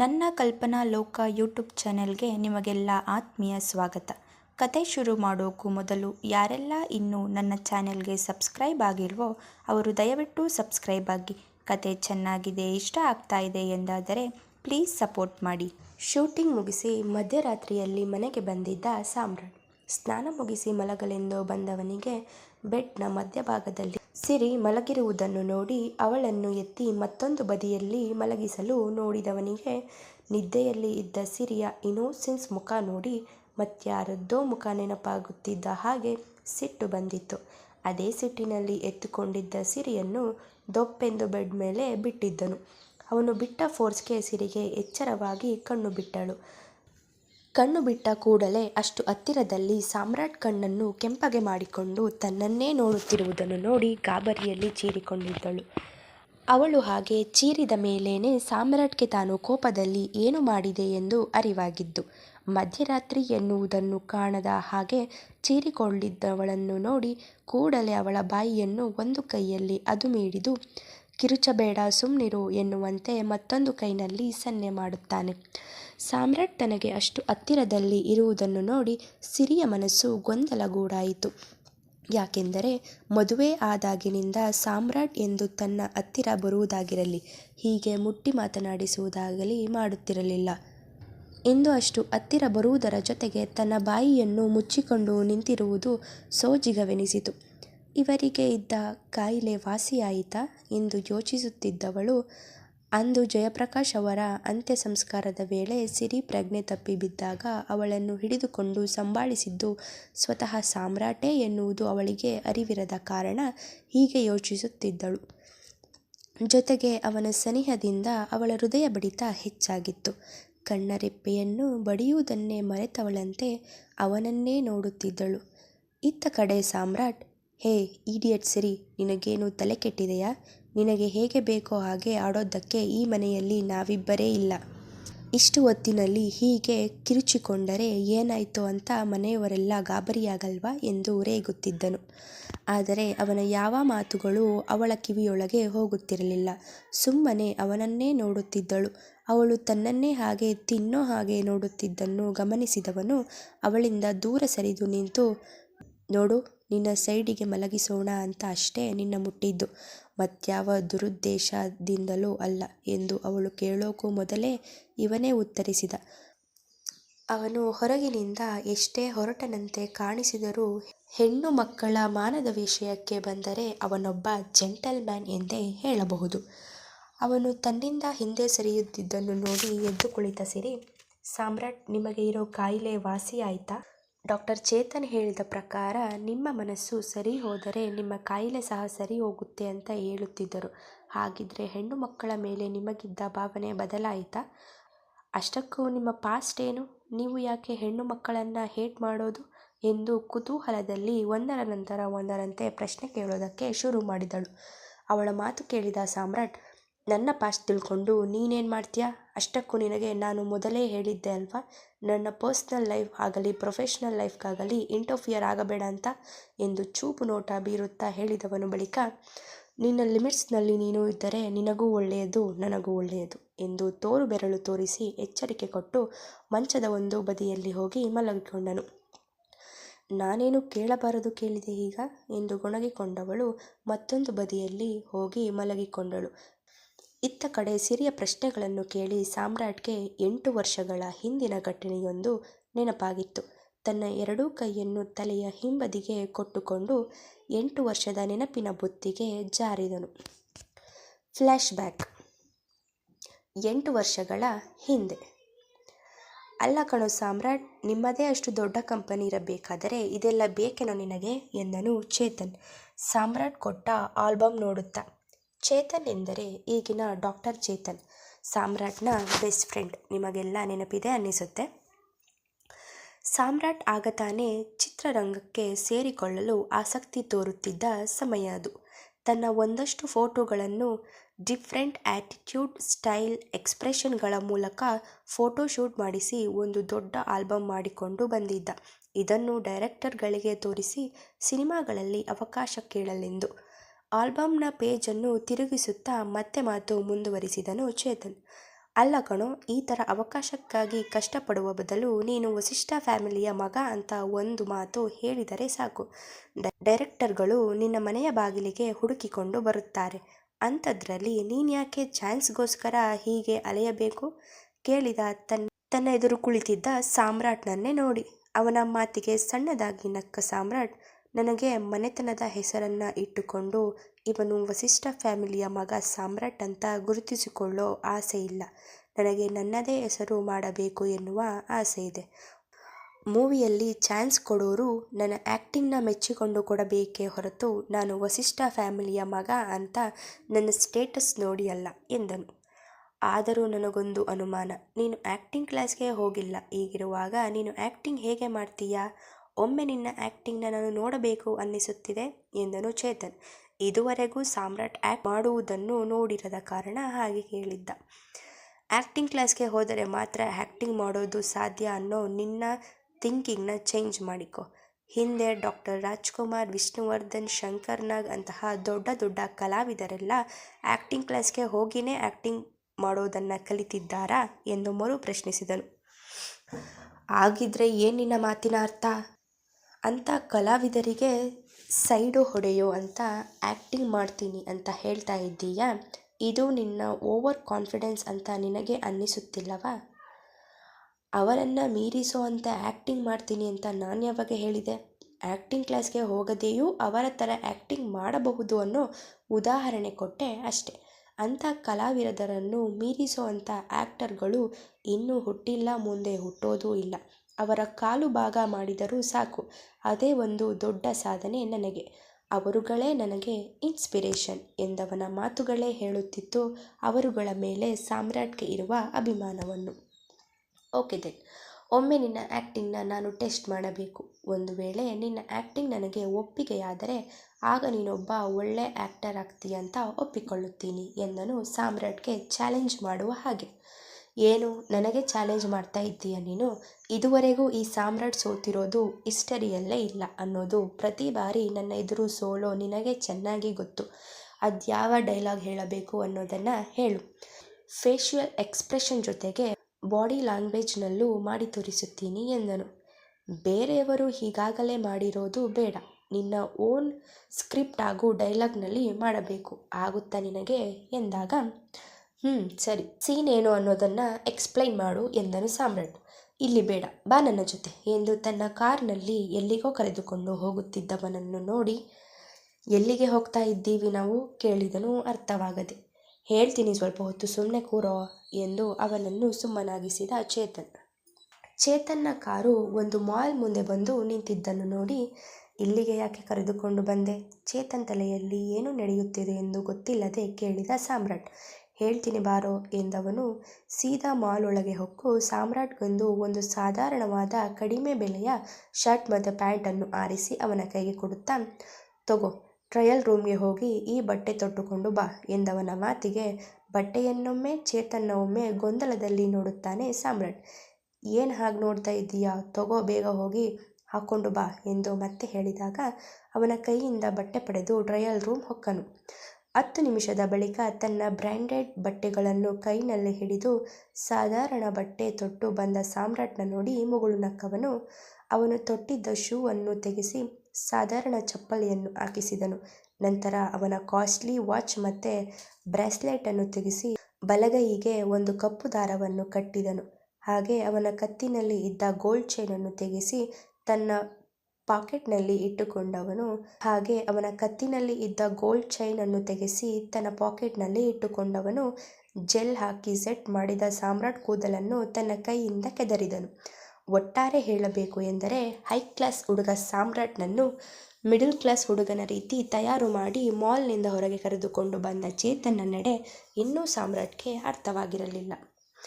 ನನ್ನ ಕಲ್ಪನಾ ಲೋಕ ಯೂಟ್ಯೂಬ್ ಚಾನೆಲ್ಗೆ ನಿಮಗೆಲ್ಲ ಆತ್ಮೀಯ ಸ್ವಾಗತ. ಕತೆ ಶುರು ಮಾಡೋಕ್ಕೂ ಮೊದಲು ಯಾರೆಲ್ಲ ಇನ್ನೂ ನನ್ನ ಚಾನೆಲ್ಗೆ ಸಬ್ಸ್ಕ್ರೈಬ್ ಆಗಿಲ್ವೋ ಅವರು ದಯವಿಟ್ಟು ಸಬ್ಸ್ಕ್ರೈಬ್ ಆಗಿ. ಕತೆ ಚೆನ್ನಾಗಿದೆ, ಇಷ್ಟ ಆಗ್ತಾ ಇದೆ ಎಂದಾದರೆ ಪ್ಲೀಸ್ ಸಪೋರ್ಟ್ ಮಾಡಿ. ಶೂಟಿಂಗ್ ಮುಗಿಸಿ ಮಧ್ಯರಾತ್ರಿಯಲ್ಲಿ ಮನೆಗೆ ಬಂದಿದ್ದ ಸಾಮ್ರಾಟ್. ಸ್ನಾನ ಮುಗಿಸಿ ಮಲಗಲೆಂದು ಬಂದವನಿಗೆ ಬೆಡ್ನ ಮಧ್ಯಭಾಗದಲ್ಲಿ ಸಿರಿ ಮಲಗಿರುವುದನ್ನು ನೋಡಿ ಅವಳನ್ನು ಎತ್ತಿ ಮತ್ತೊಂದು ಬದಿಯಲ್ಲಿ ಮಲಗಿಸಲು ನೋಡಿದವನಿಗೆ ನಿದ್ದೆಯಲ್ಲಿ ಇದ್ದ ಸಿರಿಯ ಇನೋಸೆನ್ಸ್ ಮುಖ ನೋಡಿ ಮತ್ಯಾರದ್ದೋ ಮುಖ ನೆನಪಾಗುತ್ತಿದ್ದ ಹಾಗೆ ಸಿಟ್ಟು ಬಂದಿತ್ತು. ಅದೇ ಸಿಟ್ಟಿನಲ್ಲಿ ಎತ್ತುಕೊಂಡಿದ್ದ ಸಿರಿಯನ್ನು ದೊಪ್ಪೆಂದು ಬೆಡ್ ಮೇಲೆ ಬಿಟ್ಟಿದ್ದನು. ಅವನು ಬಿಟ್ಟ ಫೋರ್ಸ್ಗೆ ಸಿರಿಗೆ ಎಚ್ಚರವಾಗಿ ಕಣ್ಣು ಬಿಟ್ಟಳು. ಕಣ್ಣು ಬಿಟ್ಟ ಕೂಡಲೇ ಅಷ್ಟು ಹತ್ತಿರದಲ್ಲಿ ಸಾಮ್ರಾಟ್ ಕಣ್ಣನ್ನು ಕೆಂಪಗೆ ಮಾಡಿಕೊಂಡು ತನ್ನನ್ನೇ ನೋಡುತ್ತಿರುವುದನ್ನು ನೋಡಿ ಗಾಬರಿಯಲ್ಲಿ ಚೀರಿಕೊಂಡಿದ್ದಳು. ಅವಳು ಹಾಗೆ ಚೀರಿದ ಮೇಲೇನೆ ಸಾಮ್ರಾಟ್ಗೆ ತಾನು ಕೋಪದಲ್ಲಿ ಏನು ಮಾಡಿದೆ ಎಂದು ಅರಿವಾಗಿದ್ದು, ಮಧ್ಯರಾತ್ರಿ ಎನ್ನುವುದನ್ನು ಕಾಣದ ಹಾಗೆ ಚೀರಿಕೊಂಡಿದ್ದವಳನ್ನು ನೋಡಿ ಕೂಡಲೇ ಅವಳ ಬಾಯಿಯನ್ನು ಒಂದು ಕೈಯಲ್ಲಿ ಅದುಮಿಡಿದು ಕಿರುಚಬೇಡ ಸುಮ್ಮನಿರು ಎನ್ನುವಂತೆ ಮತ್ತೊಂದು ಕೈನಲ್ಲಿ ಸನ್ನೆ ಮಾಡುತ್ತಾನೆ. ಸಾಮ್ರಾಟ್ ತನಗೆ ಅಷ್ಟು ಹತ್ತಿರದಲ್ಲಿ ಇರುವುದನ್ನು ನೋಡಿ ಸಿರಿಯ ಮನಸ್ಸು ಗೊಂದಲಗೂಡಾಯಿತು. ಯಾಕೆಂದರೆ ಮದುವೆ ಆದಾಗಿನಿಂದ ಸಾಮ್ರಾಟ್ ಎಂದು ತನ್ನ ಹತ್ತಿರ ಬರುವುದಾಗಿರಲಿ, ಹೀಗೆ ಮುಟ್ಟಿ ಮಾತನಾಡಿಸುವುದಾಗಲಿ ಮಾಡುತ್ತಿರಲಿಲ್ಲ. ಎಂದು ಅಷ್ಟು ಹತ್ತಿರ ಬರುವುದರ ಜೊತೆಗೆ ತನ್ನ ಬಾಯಿಯನ್ನು ಮುಚ್ಚಿಕೊಂಡು ನಿಂತಿರುವುದು ಸೋಜಿಗವೆನಿಸಿತು. ಇವರಿಗೆ ಇದ್ದ ಕಾಯಿಲೆ ವಾಸಿಯಾಯಿತಾ ಎಂದು ಯೋಚಿಸುತ್ತಿದ್ದವಳು. ಅಂದು ಜಯಪ್ರಕಾಶ್ ಅವರ ಅಂತ್ಯ ಸಂಸ್ಕಾರದ ವೇಳೆ ಸಿರಿ ಪ್ರಜ್ಞೆ ತಪ್ಪಿ ಬಿದ್ದಾಗ ಅವಳನ್ನು ಹಿಡಿದುಕೊಂಡು ಸಂಭಾಳಿಸಿದ್ದು ಸ್ವತಃ ಸಾಮ್ರಾಟೇ ಎನ್ನುವುದು ಅವಳಿಗೆ ಅರಿವಿರದ ಕಾರಣ ಹೀಗೆ ಯೋಚಿಸುತ್ತಿದ್ದಳು. ಜೊತೆಗೆ ಅವನ ಸನಿಹದಿಂದ ಅವಳ ಹೃದಯ ಬಡಿತ ಹೆಚ್ಚಾಗಿತ್ತು. ಕಣ್ಣರೆಪ್ಪೆಯನ್ನು ಬಡಿಯುವುದನ್ನೇ ಮರೆತವಳಂತೆ ಅವನನ್ನೇ ನೋಡುತ್ತಿದ್ದಳು. ಇತ್ತ ಕಡೆ ಸಾಮ್ರಾಟ್ ಹೇ ಈಡಿಯಟ್ ಸರಿ, ನಿನಗೇನು ತಲೆ ಕೆಟ್ಟಿದೆಯಾ? ನಿನಗೆ ಹೇಗೆ ಬೇಕೋ ಹಾಗೆ ಆಡೋದಕ್ಕೆ ಈ ಮನೆಯಲ್ಲಿ ನಾವಿಬ್ಬರೇ ಇಲ್ಲ. ಇಷ್ಟು ಹೊತ್ತಿನಲ್ಲಿ ಹೀಗೆ ಕಿರುಚಿಕೊಂಡರೆ ಏನಾಯಿತು ಅಂತ ಮನೆಯವರೆಲ್ಲ ಗಾಬರಿಯಾಗಲ್ವಾ ಎಂದು ರೇಗುತ್ತಿದ್ದನು. ಆದರೆ ಅವನ ಯಾವ ಮಾತುಗಳು ಅವಳ ಕಿವಿಯೊಳಗೆ ಹೋಗುತ್ತಿರಲಿಲ್ಲ. ಸುಮ್ಮನೆ ಅವನನ್ನೇ ನೋಡುತ್ತಿದ್ದಳು. ಅವಳು ತನ್ನನ್ನೇ ಹಾಗೆ ತಿನ್ನೋ ಹಾಗೆ ನೋಡುತ್ತಿದ್ದನ್ನು ಗಮನಿಸಿದವನು ಅವಳಿಂದ ದೂರ ಸರಿದು ನಿಂತು, ನೋಡು ನಿನ್ನ ಸೈಡಿಗೆ ಮಲಗಿಸೋಣ ಅಂತ ಅಷ್ಟೇ ನಿನ್ನ ಮುಟ್ಟಿದ್ದು. ಮತ್ಯಾವ ದುರುದ್ದೇಶದಿಂದಲೂ ಅಲ್ಲ ಎಂದು ಅವಳು ಕೇಳೋಕ್ಕೂ ಮೊದಲೇ ಇವನೇ ಉತ್ತರಿಸಿದ. ಅವನು ಹೊರಗಿನಿಂದ ಎಷ್ಟೇ ಹೊರಟನಂತೆ ಕಾಣಿಸಿದರೂ ಹೆಣ್ಣು ಮಕ್ಕಳ ಮಾನದ ವಿಷಯಕ್ಕೆ ಬಂದರೆ ಅವನೊಬ್ಬ ಜೆಂಟಲ್ಮ್ಯಾನ್ ಎಂದೇ ಹೇಳಬಹುದು. ಅವನು ತನ್ನಿಂದ ಹಿಂದೆ ಸರಿಯುತ್ತಿದ್ದನ್ನು ನೋಡಿ ಎದ್ದು ಕುಳಿತ ಸಿರಿ, ಸಾಮ್ರಾಟ್, ನಿಮಗೆ ಇರೋ ಕಾಯಿಲೆ ವಾಸಿಯಾಯಿತಾ? ಡಾಕ್ಟರ್ ಚೇತನ್ ಹೇಳಿದ ಪ್ರಕಾರ, ನಿಮ್ಮ ಮನಸ್ಸು ಸರಿ ಹೋದರೆ ನಿಮ್ಮ ಕಾಯಿಲೆ ಸಹ ಸರಿ ಹೋಗುತ್ತೆ ಅಂತ ಹೇಳುತ್ತಿದ್ದರು. ಹಾಗಿದ್ರೆ ಹೆಣ್ಣು ಮಕ್ಕಳ ಮೇಲೆ ನಿಮಗಿದ್ದ ಭಾವನೆ ಬದಲಾಯಿತಾ? ಅಷ್ಟಕ್ಕೂ ನಿಮ್ಮ ಪಾಸ್ಟ್ ಏನು? ನೀವು ಯಾಕೆ ಹೆಣ್ಣು ಮಕ್ಕಳನ್ನು ಹೇಟ್ ಮಾಡೋದು? ಎಂದು ಕುತೂಹಲದಲ್ಲಿ ಒಂದರ ನಂತರ ಒಂದರಂತೆ ಪ್ರಶ್ನೆ ಕೇಳೋದಕ್ಕೆ ಶುರು ಮಾಡಿದಳು. ಅವಳ ಮಾತು ಕೇಳಿದ ಸಾಮ್ರಾಟ್ ನನ್ನ ಪಾಸ್ಟ್ ತಿಳ್ಕೊಂಡು ನೀನೇನು ಮಾಡ್ತೀಯ? ಅಷ್ಟಕ್ಕೂ ನಿನಗೆ ನಾನು ಮೊದಲೇ ಹೇಳಿದ್ದೆ ಅಲ್ವಾ? ನನ್ನ ಪರ್ಸ್ನಲ್ ಲೈಫ್ ಆಗಲಿ, ಪ್ರೊಫೆಷ್ನಲ್ ಲೈಫ್ಗಾಗಲಿ ಇಂಟರ್ಫಿಯರ್ ಆಗಬೇಡ ಅಂತ ಎಂದು ಚೂಪು ನೋಟ ಬೀರುತ್ತಾ ಹೇಳಿದವನು ಬಳಿಕ, ನಿನ್ನ ಲಿಮಿಟ್ಸ್ನಲ್ಲಿ ನೀನು ಇದ್ದರೆ ನಿನಗೂ ಒಳ್ಳೆಯದು, ನನಗೂ ಒಳ್ಳೆಯದು ಎಂದು ತೋರು ಬೆರಳು ತೋರಿಸಿ ಎಚ್ಚರಿಕೆ ಕೊಟ್ಟು ಮಂಚದ ಒಂದು ಬದಿಯಲ್ಲಿ ಹೋಗಿ ಮಲಗಿಕೊಂಡನು. ನಾನೇನು ಕೇಳಬಾರದು ಕೇಳಿದೆ ಈಗ? ಎಂದು ಗೊಣಗಿಕೊಂಡವಳು ಮತ್ತೊಂದು ಬದಿಯಲ್ಲಿ ಹೋಗಿ ಮಲಗಿಕೊಂಡಳು. ಇತ್ತ ಕಡೆ ಸಿರಿಯ ಪ್ರಶ್ನೆಗಳನ್ನು ಕೇಳಿ ಸಾಮ್ರಾಟ್ಗೆ ಎಂಟು ವರ್ಷಗಳ ಹಿಂದಿನ ಘಟನೆಯೊಂದು ನೆನಪಾಗಿತ್ತು. ತನ್ನ ಎರಡೂ ಕೈಯನ್ನು ತಲೆಯ ಹಿಂಬದಿಗೆ ಕೊಟ್ಟುಕೊಂಡು ಎಂಟು ವರ್ಷದ ನೆನಪಿನ ಬುತ್ತಿಗೆ ಜಾರಿದನು. Flash back. ಎಂಟು ವರ್ಷಗಳ ಹಿಂದೆ. ಅಲ್ಲ ಕಣೋ ಸಾಮ್ರಾಟ್, ನಿಮ್ಮದೇ ಅಷ್ಟು ದೊಡ್ಡ ಕಂಪನಿ ಇರಬೇಕಾದರೆ ಇದೆಲ್ಲ ಬೇಕೇನೋ ನಿನಗೆ? ಎಂದನು ಚೇತನ್. ಸಾಮ್ರಾಟ್ ಕೊಟ್ಟ ಆಲ್ಬಮ್ ನೋಡುತ್ತಾ. ಚೇತನ್ ಎಂದರೆ ಈಗಿನ ಡಾಕ್ಟರ್ ಚೇತನ್. ಸಾಮ್ರಾಟ್ನ ಬೆಸ್ಟ್ ಫ್ರೆಂಡ್. ನಿಮಗೆಲ್ಲ ನೆನಪಿದೆ ಅನ್ನಿಸುತ್ತೆ? ಸಾಮ್ರಾಟ್ ಆಗ ತಾನೇ ಚಿತ್ರರಂಗಕ್ಕೆ ಸೇರಿಕೊಳ್ಳಲು ಆಸಕ್ತಿ ತೋರುತ್ತಿದ್ದ ಸಮಯ ಅದು. ತನ್ನ ಒಂದಷ್ಟು ಫೋಟೋಗಳನ್ನು ಡಿಫ್ರೆಂಟ್ ಆ್ಯಟಿಟ್ಯೂಡ್ ಸ್ಟೈಲ್ ಎಕ್ಸ್ಪ್ರೆಷನ್ಗಳ ಮೂಲಕ ಫೋಟೋ ಶೂಟ್ ಮಾಡಿಸಿ ಒಂದು ದೊಡ್ಡ ಆಲ್ಬಮ್ ಮಾಡಿಕೊಂಡು ಬಂದಿದ್ದ. ಇದನ್ನು ಡೈರೆಕ್ಟರ್ಗಳಿಗೆ ತೋರಿಸಿ ಸಿನಿಮಾಗಳಲ್ಲಿ ಅವಕಾಶ ಕೇಳಲೆಂದು. ಆಲ್ಬಮ್ನ ಪೇಜನ್ನು ತಿರುಗಿಸುತ್ತಾ ಮತ್ತೆ ಮಾತು ಮುಂದುವರಿಸಿದನು ಚೇತನ್. ಅಲ್ಲ ಕಣೋ, ಈ ಥರ ಅವಕಾಶಕ್ಕಾಗಿ ಕಷ್ಟಪಡುವ ಬದಲು ನೀನು ವಸಿಷ್ಠ ಫ್ಯಾಮಿಲಿಯ ಮಗ ಅಂತ ಒಂದು ಮಾತು ಹೇಳಿದರೆ ಸಾಕು. ಡೈರೆಕ್ಟರ್ಗಳು ನಿನ್ನ ಮನೆಯ ಬಾಗಿಲಿಗೆ ಹುಡುಕಿಕೊಂಡು ಬರುತ್ತಾರೆ. ಅಂಥದ್ರಲ್ಲಿ ನೀನ್ಯಾಕೆ ಚಾನ್ಸ್ಗೋಸ್ಕರ ಹೀಗೆ ಅಲೆಯಬೇಕು? ಕೇಳಿದ ತನ್ನ ತನ್ನ ಎದುರು ಕುಳಿತಿದ್ದ ಸಾಮ್ರಾಟ್ನನ್ನೇ ನೋಡಿ. ಅವನ ಮಾತಿಗೆ ಸಣ್ಣದಾಗಿ ನಕ್ಕ ಸಾಮ್ರಾಟ್ ನನಗೆ ಮನೆತನದ ಹೆಸರನ್ನು ಇಟ್ಟುಕೊಂಡು ಇವನು ವಸಿಷ್ಠ ಫ್ಯಾಮಿಲಿಯ ಮಗ ಸಾಮ್ರಾಟ್ ಅಂತ ಗುರುತಿಸಿಕೊಳ್ಳೋ ಆಸೆ ಇಲ್ಲ. ನನಗೆ ನನ್ನದೇ ಹೆಸರು ಮಾಡಬೇಕು ಎನ್ನುವ ಆಸೆ ಇದೆ. ಮೂವಿಯಲ್ಲಿ ಚಾನ್ಸ್ ಕೊಡೋರು ನನ್ನ ಆ್ಯಕ್ಟಿಂಗ್ನ ಮೆಚ್ಚಿಕೊಂಡು ಕೊಡಬೇಕೇ ಹೊರತು ನಾನು ವಸಿಷ್ಠ ಫ್ಯಾಮಿಲಿಯ ಮಗ ಅಂತ ನನ್ನ ಸ್ಟೇಟಸ್ ನೋಡಿ ಅಲ್ಲ ಎಂದನು. ಆದರೂ ನನಗೊಂದು ಅನುಮಾನ, ನೀನು ಆ್ಯಕ್ಟಿಂಗ್ ಕ್ಲಾಸ್ಗೆ ಹೋಗಿಲ್ಲ, ಈಗಿರುವಾಗ ನೀನು ಆ್ಯಕ್ಟಿಂಗ್ ಹೇಗೆ ಮಾಡ್ತೀಯಾ? ಒಮ್ಮೆ ನಿನ್ನ ಆ್ಯಕ್ಟಿಂಗ್ನ ನಾನು ನೋಡಬೇಕು ಅನ್ನಿಸುತ್ತಿದೆ ಎಂದನು ಚೇತನ್. ಇದುವರೆಗೂ ಸಾಮ್ರಾಟ್ ಆ್ಯಕ್ಟ್ ಮಾಡುವುದನ್ನು ನೋಡಿರದ ಕಾರಣ ಹಾಗೆ ಹೇಳಿದ್ದ. ಆ್ಯಕ್ಟಿಂಗ್ ಕ್ಲಾಸ್ಗೆ ಹೋದರೆ ಮಾತ್ರ ಆ್ಯಕ್ಟಿಂಗ್ ಮಾಡೋದು ಸಾಧ್ಯ ಅನ್ನೋ ನಿನ್ನ ಥಿಂಕಿಂಗ್ನ ಚೇಂಜ್ ಮಾಡಿಕೊ. ಹಿಂದೆ ಡಾಕ್ಟರ್ ರಾಜ್ಕುಮಾರ್, ವಿಷ್ಣುವರ್ಧನ್, ಶಂಕರ್ ನಾಗ್ ಅಂತಹ ದೊಡ್ಡ ದೊಡ್ಡ ಕಲಾವಿದರೆಲ್ಲ ಆ್ಯಕ್ಟಿಂಗ್ ಕ್ಲಾಸ್ಗೆ ಹೋಗಿನೇ ಆ್ಯಕ್ಟಿಂಗ್ ಮಾಡೋದನ್ನು ಕಲಿತಿದ್ದಾರಾ ಎಂದು ಮರು ಪ್ರಶ್ನಿಸಿದನು. ಆಗಿದ್ರೆ ಏನಿನ ಮಾತಿನ ಅರ್ಥ? ಅಂತ ಕಲಾವಿದರಿಗೆ ಸೈಡು ಹೊಡೆಯೋ ಅಂತ ಆ್ಯಕ್ಟಿಂಗ್ ಮಾಡ್ತೀನಿ ಅಂತ ಹೇಳ್ತಾ ಇದ್ದೀಯಾ? ಇದು ನಿನ್ನ ಓವರ್ ಕಾನ್ಫಿಡೆನ್ಸ್ ಅಂತ ನಿನಗೆ ಅನ್ನಿಸುತ್ತಿಲ್ಲವಾ? ಅವರನ್ನು ಮೀರಿಸೋ ಅಂತ ಆ್ಯಕ್ಟಿಂಗ್ ಮಾಡ್ತೀನಿ ಅಂತ ನಾನು ಯಾವಾಗ ಹೇಳಿದೆ? ಆ್ಯಕ್ಟಿಂಗ್ ಕ್ಲಾಸ್ಗೆ ಹೋಗದೆಯೂ ಅವರ ಥರ ಆ್ಯಕ್ಟಿಂಗ್ ಮಾಡಬಹುದು ಅನ್ನೋ ಉದಾಹರಣೆ ಕೊಟ್ಟೆ ಅಷ್ಟೆ. ಅಂಥ ಕಲಾವಿದರನ್ನು ಮೀರಿಸೋ ಅಂಥ ಆ್ಯಕ್ಟರ್ಗಳು ಇನ್ನೂ ಹುಟ್ಟಿಲ್ಲ, ಮುಂದೆ ಹುಟ್ಟೋದೂ ಇಲ್ಲ. ಅವರ ಕಾಲು ಭಾಗ ಮಾಡಿದರೂ ಸಾಕು. ಅದೇ ಒಂದು ದೊಡ್ಡ ಸಾಧನೆ ನನಗೆ. ಅವರುಗಳೇ ನನಗೆ ಇನ್ಸ್ಪಿರೇಷನ್ ಎಂದವನ ಮಾತುಗಳೇ ಹೇಳುತ್ತಿತ್ತು ಅವರುಗಳ ಮೇಲೆ ಸಾಮ್ರಾಟ್ಗೆ ಇರುವ ಅಭಿಮಾನವನ್ನು. ಓಕೆ ದೆನ್, ಒಮ್ಮೆ ನಿನ್ನ ಆ್ಯಕ್ಟಿಂಗ್ನ ನಾನು ಟೆಸ್ಟ್ ಮಾಡಬೇಕು. ಒಂದು ವೇಳೆ ನಿನ್ನ ಆ್ಯಕ್ಟಿಂಗ್ ನನಗೆ ಒಪ್ಪಿಗೆಯಾದರೆ ಆಗ ನೀನೊಬ್ಬ ಒಳ್ಳೆ ಆ್ಯಕ್ಟರ್ ಆಗ್ತೀಯ ಅಂತ ಒಪ್ಪಿಕೊಳ್ಳುತ್ತೀನಿ ಎಂದನು ಸಾಮ್ರಾಟ್ಗೆ ಚಾಲೆಂಜ್ ಮಾಡುವ ಹಾಗೆ. ಏನು ನನಗೆ ಚಾಲೆಂಜ್ ಮಾಡ್ತಾ ಇದ್ದೀಯ ನೀನು? ಇದುವರೆಗೂ ಈ ಸಾಮ್ರಾಟ್ ಸೋತಿರೋದು ಹಿಸ್ಟರಿಯಲ್ಲೇ ಇಲ್ಲ ಅನ್ನೋದು ಪ್ರತಿ ಬಾರಿ ನನ್ನ ಎದುರು ಸೋಲೋ ನಿನಗೆ ಚೆನ್ನಾಗಿ ಗೊತ್ತು. ಅದ್ಯಾವ ಡೈಲಾಗ್ ಹೇಳಬೇಕು ಅನ್ನೋದನ್ನು ಹೇಳು. ಫೇಶಿಯಲ್ ಎಕ್ಸ್ಪ್ರೆಷನ್ ಜೊತೆಗೆ ಬಾಡಿ ಲ್ಯಾಂಗ್ವೇಜ್ನಲ್ಲೂ ಮಾಡಿ ತೋರಿಸುತ್ತೀನಿ ಎಂದನು. ಬೇರೆಯವರು ಹೀಗಾಗಲೇ ಮಾಡಿರೋದು ಬೇಡ. ನಿನ್ನ ಓನ್ ಸ್ಕ್ರಿಪ್ಟ್ ಹಾಗೂ ಡೈಲಾಗ್ನಲ್ಲಿ ಮಾಡಬೇಕು. ಆಗುತ್ತಾ ನಿನಗೆ? ಎಂದಾಗ ಹ್ಞೂ ಸರಿ. ಸೀನ್ ಏನು ಅನ್ನೋದನ್ನು ಎಕ್ಸ್ಪ್ಲೈನ್ ಮಾಡು ಎಂದನು ಸಾಮ್ರಾಟ್. ಇಲ್ಲಿ ಬೇಡ, ಬಾ ನನ್ನ ಜೊತೆ ಎಂದು ತನ್ನ ಕಾರ್ನಲ್ಲಿ ಎಲ್ಲಿಗೋ ಕರೆದುಕೊಂಡು ಹೋಗುತ್ತಿದ್ದವನನ್ನು ನೋಡಿ, ಎಲ್ಲಿಗೆ ಹೋಗ್ತಾ ಇದ್ದೀವಿ ನಾವು? ಕೇಳಿದನು ಅರ್ಥವಾಗದೆ. ಹೇಳ್ತೀನಿ ಸ್ವಲ್ಪ ಹೊತ್ತು ಸುಮ್ಮನೆ ಕೂರೋ, ಎಂದು ಅವನನ್ನು ಸುಮ್ಮನಾಗಿಸಿದ ಚೇತನ್. ಚೇತನ್ನ ಕಾರು ಒಂದು ಮಾಲ್ ಮುಂದೆ ಬಂದು ನಿಂತಿದ್ದನ್ನು ನೋಡಿ, ಇಲ್ಲಿಗೆ ಯಾಕೆ ಕರೆದುಕೊಂಡು ಬಂದೆ? ಚೇತನ್ ತಲೆಯಲ್ಲಿ ಏನು ನಡೆಯುತ್ತಿದೆ ಎಂದು ಗೊತ್ತಿಲ್ಲದೆ ಕೇಳಿದ ಸಾಮ್ರಾಟ್. ಹೇಳ್ತೀನಿ ಬಾರೋ ಎಂದವನು ಸೀದಾ ಮಾಲ್ ಒಳಗೆ ಹೊಕ್ಕು ಸಾಮ್ರಾಟ್ಗೊಂದು ಒಂದು ಸಾಧಾರಣವಾದ ಕಡಿಮೆ ಬೆಲೆಯ ಶರ್ಟ್ ಮತ್ತು ಪ್ಯಾಂಟನ್ನು ಆರಿಸಿ ಅವನ ಕೈಗೆ ಕೊಡುತ್ತಾ, ತಗೋ, ಟ್ರಯಲ್ ರೂಮ್ಗೆ ಹೋಗಿ ಈ ಬಟ್ಟೆ ತೊಟ್ಟುಕೊಂಡು ಬಾ ಎಂದವನ ಮಾತಿಗೆ ಬಟ್ಟೆಯನ್ನೊಮ್ಮೆ ಚೇತನ್ನ ಒಮ್ಮೆ ಗೊಂದಲದಲ್ಲಿ ನೋಡುತ್ತಾನೆ ಸಾಮ್ರಾಟ್. ಏನು ಹಾಗೆ ನೋಡ್ತಾ ಇದ್ದೀಯಾ? ತಗೋ, ಬೇಗ ಹೋಗಿ ಹಾಕ್ಕೊಂಡು ಬಾ ಎಂದು ಮತ್ತೆ ಹೇಳಿದಾಗ ಅವನ ಕೈಯಿಂದ ಬಟ್ಟೆ ಪಡೆದು ಟ್ರಯಲ್ ರೂಮ್ ಹೊಕ್ಕನು. ಹತ್ತು ನಿಮಿಷದ ಬಳಿಕ ತನ್ನ ಬ್ರ್ಯಾಂಡೆಡ್ ಬಟ್ಟೆಗಳನ್ನು ಕೈನಲ್ಲಿ ಹಿಡಿದು ಸಾಧಾರಣ ಬಟ್ಟೆ ತೊಟ್ಟು ಬಂದ ಸಾಮ್ರಾಟ್ನ ನೋಡಿ ಮುಗುಳು ನಕ್ಕವನು. ಅವನು ತೊಟ್ಟಿದ್ದ ಶೂವನ್ನು ತೆಗೆಸಿ ಸಾಧಾರಣ ಚಪ್ಪಲಿಯನ್ನು ಹಾಕಿಸಿದನು. ನಂತರ ಅವನ ಕಾಸ್ಟ್ಲಿ ವಾಚ್ ಮತ್ತು ಬ್ರಾಸ್ಲೆಟನ್ನು ತೆಗೆಸಿ ಬಲಗೈಗೆ ಒಂದು ಕಪ್ಪು ದಾರವನ್ನು ಕಟ್ಟಿದನು. ಹಾಗೆ ಅವನ ಕತ್ತಿನಲ್ಲಿ ಇದ್ದ ಗೋಲ್ಡ್ ಚೈನನ್ನು ತೆಗೆಸಿ ತನ್ನ ಪಾಕೆಟ್ನಲ್ಲಿ ಇಟ್ಟುಕೊಂಡವನು ಹಾಗೆ ಅವನ ಕತ್ತಿನಲ್ಲಿ ಇದ್ದ ಗೋಲ್ಡ್ ಚೈನ್ ಅನ್ನು ತೆಗೆಸಿ ತನ್ನ ಪಾಕೆಟ್ನಲ್ಲಿ ಇಟ್ಟುಕೊಂಡವನು ಜೆಲ್ ಹಾಕಿ ಸೆಟ್ ಮಾಡಿದ ಸಾಮ್ರಾಟ್ ಕೂದಲನ್ನು ತನ್ನ ಕೈಯಿಂದ ಕೆದರಿದನು. ಒಟ್ಟಾರೆ ಹೇಳಬೇಕು ಎಂದರೆ ಹೈ ಕ್ಲಾಸ್ ಹುಡುಗ ಸಾಮ್ರಾಟ್ನನ್ನು ಮಿಡಲ್ ಕ್ಲಾಸ್ ಹುಡುಗನ ರೀತಿ ತಯಾರು ಮಾಡಿ ಮಾಲ್ನಿಂದ ಹೊರಗೆ ಕರೆದುಕೊಂಡು ಬಂದ ಚೇತನ್ನ ನಡೆ ಇನ್ನೂ ಸಾಮ್ರಾಟ್ಗೆ ಅರ್ಥವಾಗಿರಲಿಲ್ಲ.